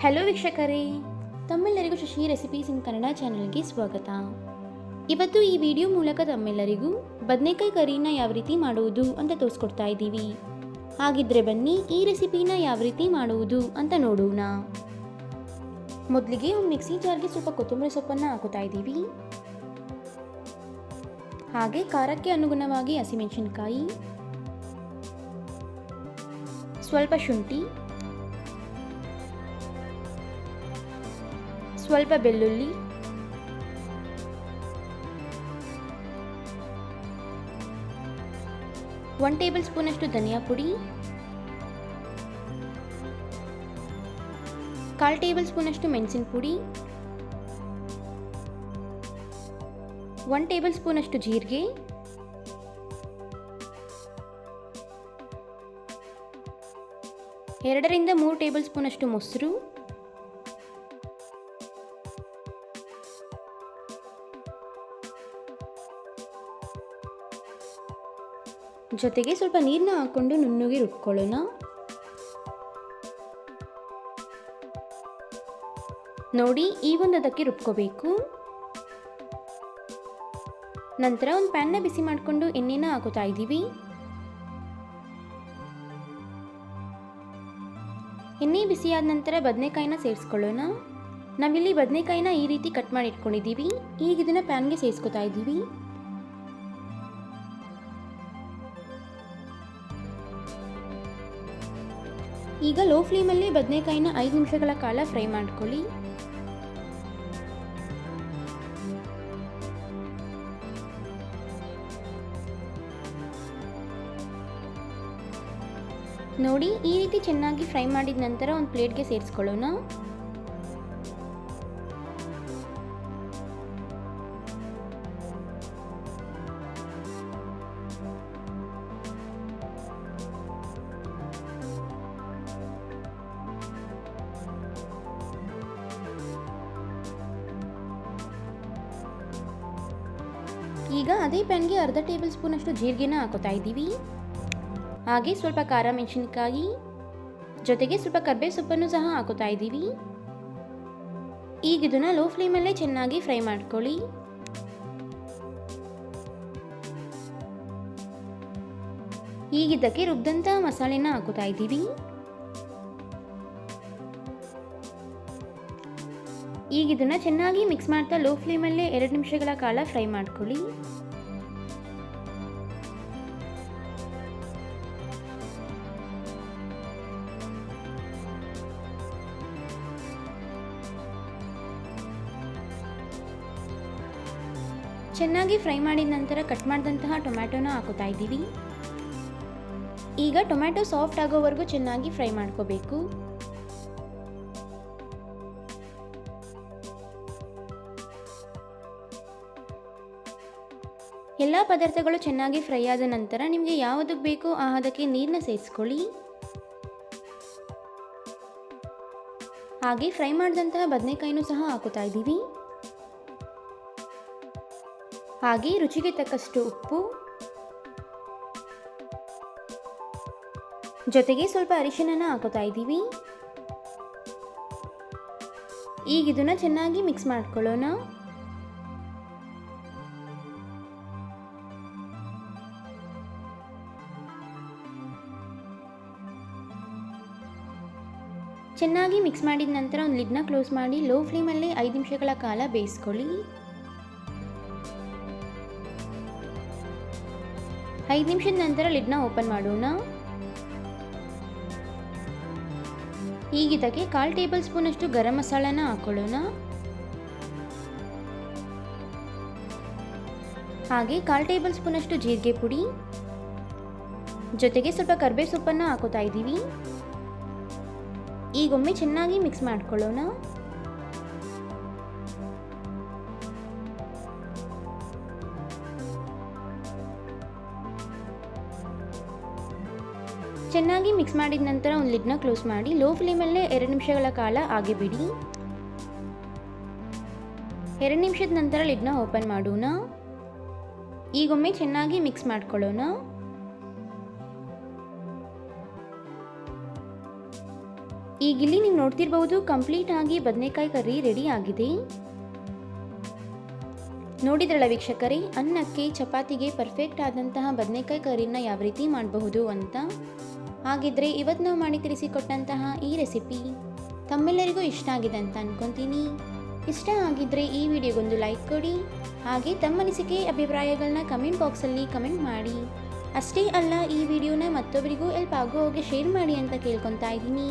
Hello ವೀಕ್ಷಕರೇ. ತಮ್ಮೆಲ್ಲರಿಗೂ Shashi recipes ಇನ್ ಕನ್ನಡ ಚಾನಲ್ಗೆ ಸ್ವಾಗತ. ಇವತ್ತು ಈ ವಿಡಿಯೋ ಮೂಲಕ ತಮ್ಮೆಲ್ಲರಿಗೂ ಬದನೆಕಾಯಿ ಕರಿನ ಯಾವ ರೀತಿ ಮಾಡುವುದು ಅಂತ ತೋರಿಸ್ಕೊಡ್ತಾ ಇದ್ದೀವಿ. ಹಾಗಿದ್ರೆ ಬನ್ನಿ ಈ ರೆಸಿಪಿನ ಯಾವ ರೀತಿ ಮಾಡುವುದು ಅಂತ ನೋಡೋಣ. ಮೊದಲಿಗೆ ಒಂದು ಮಿಕ್ಸಿ ಜಾರ್ಗೆ ಸ್ವಲ್ಪ ಕೊತ್ತಂಬರಿ ಸೊಪ್ಪನ್ನು ಹಾಕೋತಾ ಇದ್ದೀವಿ. ಹಾಗೆ ಖಾರಕ್ಕೆ ಅನುಗುಣವಾಗಿ ಹಸಿಮೆಣಸಿನಕಾಯಿ. ಸ್ವಲ್ಪ ಶುಂಠಿ. ಸ್ವಲ್ಪ ಬೆಳ್ಳುಳ್ಳಿ. ಒನ್ ಟೇಬಲ್ ಸ್ಪೂನಷ್ಟು ಧನಿಯಾ ಪುಡಿ. ಕಾಲು ಟೇಬಲ್ ಸ್ಪೂನಷ್ಟು ಮೆಣಸಿನ ಪುಡಿ. ಒನ್ ಟೇಬಲ್ ಸ್ಪೂನಷ್ಟು ಜೀರಿಗೆ. ಎರಡರಿಂದ ಮೂರು ಟೇಬಲ್ ಸ್ಪೂನಷ್ಟು ಮೊಸರು. ಜೊತೆಗೆ ಸ್ವಲ್ಪ ನೀರನ್ನ ಹಾಕ್ಕೊಂಡು ನುಣ್ಣಗೆ ರುಬ್ಕೊಳ್ಳೋಣ. ನೋಡಿ, ಈ ಒಂದು ಅದಕ್ಕೆ ರುಬ್ಕೋಬೇಕು. ನಂತರ ಒಂದು ಪ್ಯಾನ್ನ ಬಿಸಿ ಮಾಡಿಕೊಂಡು ಎಣ್ಣೆನ ಹಾಕೋತಾ ಇದ್ದೀವಿ. ಎಣ್ಣೆ ಬಿಸಿಯಾದ ನಂತರ ಬದನೆಕಾಯಿನ ಸೇರಿಸ್ಕೊಳ್ಳೋಣ. ನಾವಿಲ್ಲಿ ಬದನೆಕಾಯಿನ ಈ ರೀತಿ ಕಟ್ ಮಾಡಿ ಇಟ್ಕೊಂಡಿದ್ದೀವಿ. ಈಗ ಇದನ್ನು ಪ್ಯಾನ್ಗೆ ಸೇರಿಸ್ಕೊತಾ ಇದ್ದೀವಿ. ಈಗ ಲೋ ಫ್ಲೇಮಲ್ಲಿ ಬದನೆಕಾಯಿನ ಐದು ನಿಮಿಷಗಳ ಕಾಲ ಫ್ರೈ ಮಾಡ್ಕೊಳ್ಳಿ. ನೋಡಿ ಈ ರೀತಿ ಚೆನ್ನಾಗಿ ಫ್ರೈ ಮಾಡಿದ ನಂತರ ಒಂದು ಪ್ಲೇಟ್ಗೆ ಸೇರಿಸ್ಕೊಳ್ಳೋಣ. ಈಗ ಅದೇ ಪ್ಯಾನ್ಗೆ ಅರ್ಧ ಟೇಬಲ್ ಸ್ಪೂನಷ್ಟು ಜೀರಿಗೆನ ಹಾಕೋತಾ ಇದ್ದೀವಿ. ಹಾಗೆ ಸ್ವಲ್ಪ ಖಾರ ಮೆಣಸಿನಕಾಯಿ ಜೊತೆಗೆ ಸ್ವಲ್ಪ ಕರ್ಬೇ ಸೊಪ್ಪನ್ನು ಸಹ ಹಾಕೋತಾ ಇದ್ದೀವಿ. ಈಗ ಇದನ್ನು ಲೋ ಫ್ಲೇಮಲ್ಲೇ ಚೆನ್ನಾಗಿ ಫ್ರೈ ಮಾಡ್ಕೊಳ್ಳಿ. ಈಗಿದ್ದಕ್ಕೆ ರುಬ್ದಂಥ ಮಸಾಲೆನ ಹಾಕೋತಾ ಇದ್ದೀವಿ. ಈಗ ಇದನ್ನು ಚೆನ್ನಾಗಿ ಮಿಕ್ಸ್ ಮಾಡ್ತಾ ಲೋ ಫ್ಲೇಮಲ್ಲೇ ಎರಡು ನಿಮಿಷಗಳ ಕಾಲ ಫ್ರೈ ಮಾಡ್ಕೊಳ್ಳಿ. ಚೆನ್ನಾಗಿ ಫ್ರೈ ಮಾಡಿದ ನಂತರ ಕಟ್ ಮಾಡಿದಂತಹ ಟೊಮ್ಯಾಟೊನ ಹಾಕೋತಾ ಇದ್ದೀವಿ. ಈಗ ಟೊಮ್ಯಾಟೊ ಸಾಫ್ಟ್ ಆಗೋವರೆಗೂ ಚೆನ್ನಾಗಿ ಫ್ರೈ ಮಾಡ್ಕೋಬೇಕು. ಎಲ್ಲ ಪದಾರ್ಥಗಳು ಚೆನ್ನಾಗಿ ಫ್ರೈ ಆದ ನಂತರ ನಿಮಗೆ ಯಾವುದಕ್ಕೆ ಬೇಕೋ ಆ ಅದಕ್ಕೆ ನೀರನ್ನ ಸೇರಿಸ್ಕೊಳ್ಳಿ. ಹಾಗೆ ಫ್ರೈ ಮಾಡಿದಂತಹ ಬದನೆಕಾಯಿನೂ ಸಹ ಹಾಕುತ್ತಾ ಇದ್ದೀವಿ. ಹಾಗೆ ರುಚಿಗೆ ತಕ್ಕಷ್ಟು ಉಪ್ಪು. ಜೊತೆಗೆ ಸ್ವಲ್ಪ ಅರಿಶಿನ ಹಾಕೋತಾ ಇದ್ದೀವಿ. ಈಗ ಇದನ್ನ ಚೆನ್ನಾಗಿ ಮಿಕ್ಸ್ ಮಾಡ್ಕೊಳ್ಳೋಣ. ಚೆನ್ನಾಗಿ ಮಿಕ್ಸ್ ಮಾಡಿದ ನಂತರ ಒಂದು ಲಿಡ್ನ ಕ್ಲೋಸ್ ಮಾಡಿ ಲೋ ಫ್ಲೇಮಲ್ಲಿ ಐದು ನಿಮಿಷಗಳ ಕಾಲ ಬೇಯಿಸ್ಕೊಳ್ಳಿ. ಐದು ನಿಮಿಷದ ನಂತರ ಲಿಡ್ನ ಓಪನ್ ಮಾಡೋಣ. ಈಗ ಇದಕ್ಕೆ ಕಾಲು ಟೇಬಲ್ ಸ್ಪೂನಷ್ಟು ಗರಂ ಮಸಾಲಾನ ಹಾಕೊಳ್ಳೋಣ. ಹಾಗೆ ಕಾಲು ಟೇಬಲ್ ಸ್ಪೂನಷ್ಟು ಜೀರಿಗೆ ಪುಡಿ. ಜೊತೆಗೆ ಸ್ವಲ್ಪ ಕರ್ಬೇವು ಸೊಪ್ಪನ್ನು ಹಾಕೋತಾ ಇದ್ದೀವಿ. ಈಗೊಮ್ಮೆ ಚೆನ್ನಾಗಿ ಮಿಕ್ಸ್ ಮಾಡ್ಕೊಳ್ಳೋಣ. ಚೆನ್ನಾಗಿ ಮಿಕ್ಸ್ ಮಾಡಿದ ನಂತರ ಒಂದು ಲಿಡ್ನ ಕ್ಲೋಸ್ ಮಾಡಿ ಲೋ ಫ್ಲೇಮಲ್ಲೇ ಎರಡು ನಿಮಿಷಗಳ ಕಾಲ ಹಾಗೆ ಬಿಡಿ ಎರಡು ನಿಮಿಷದ ನಂತರ ಲಿಡ್ನ ಓಪನ್ ಮಾಡೋಣ. ಈಗೊಮ್ಮೆ ಚೆನ್ನಾಗಿ ಮಿಕ್ಸ್ ಮಾಡ್ಕೊಳ್ಳೋಣ. ಈಗ ಇಲ್ಲಿ ನೀವು ನೋಡ್ತಿರ್ಬಹುದು ಕಂಪ್ಲೀಟ್ ಆಗಿ ಬದನೆಕಾಯಿ ಕರ್ರಿ ರೆಡಿ ಆಗಿದೆ. ನೋಡಿದ್ರಲ್ಲ ವೀಕ್ಷಕರೇ, ಅನ್ನಕ್ಕೆ ಚಪಾತಿಗೆ ಪರ್ಫೆಕ್ಟ್ ಆದಂತಹ ಬದನೆಕಾಯಿ ಕರಿನ ಯಾವ ರೀತಿ ಮಾಡಬಹುದು ಅಂತ? ಹಾಗಿದ್ರೆ ಇವತ್ತು ನಾವು ಮಾಡಿ ತಿಳಿಸಿಕೊಟ್ಟಂತಹ ಈ ರೆಸಿಪಿ ತಮ್ಮೆಲ್ಲರಿಗೂ ಇಷ್ಟ ಆಗಿದೆ ಅಂತ ಅನ್ಕೊಂತೀನಿ. ಇಷ್ಟ ಆಗಿದ್ರೆ ಈ ವಿಡಿಯೋಗೊಂದು ಲೈಕ್ ಕೊಡಿ, ಹಾಗೆ ತಮ್ಮ ಅನಿಸಿಕೆ ಅಭಿಪ್ರಾಯಗಳನ್ನ ಕಮೆಂಟ್ ಬಾಕ್ಸಲ್ಲಿ ಕಮೆಂಟ್ ಮಾಡಿ. ಅಷ್ಟೇ ಅಲ್ಲ, ಈ ವಿಡಿಯೋನ ಮತ್ತೊಬ್ಬರಿಗೂ ಎಲ್ಪ್ ಆಗೋ ಹಾಗೆ ಶೇರ್ ಮಾಡಿ ಅಂತ ಕೇಳ್ಕೊತಾ ಇದ್ದೀನಿ.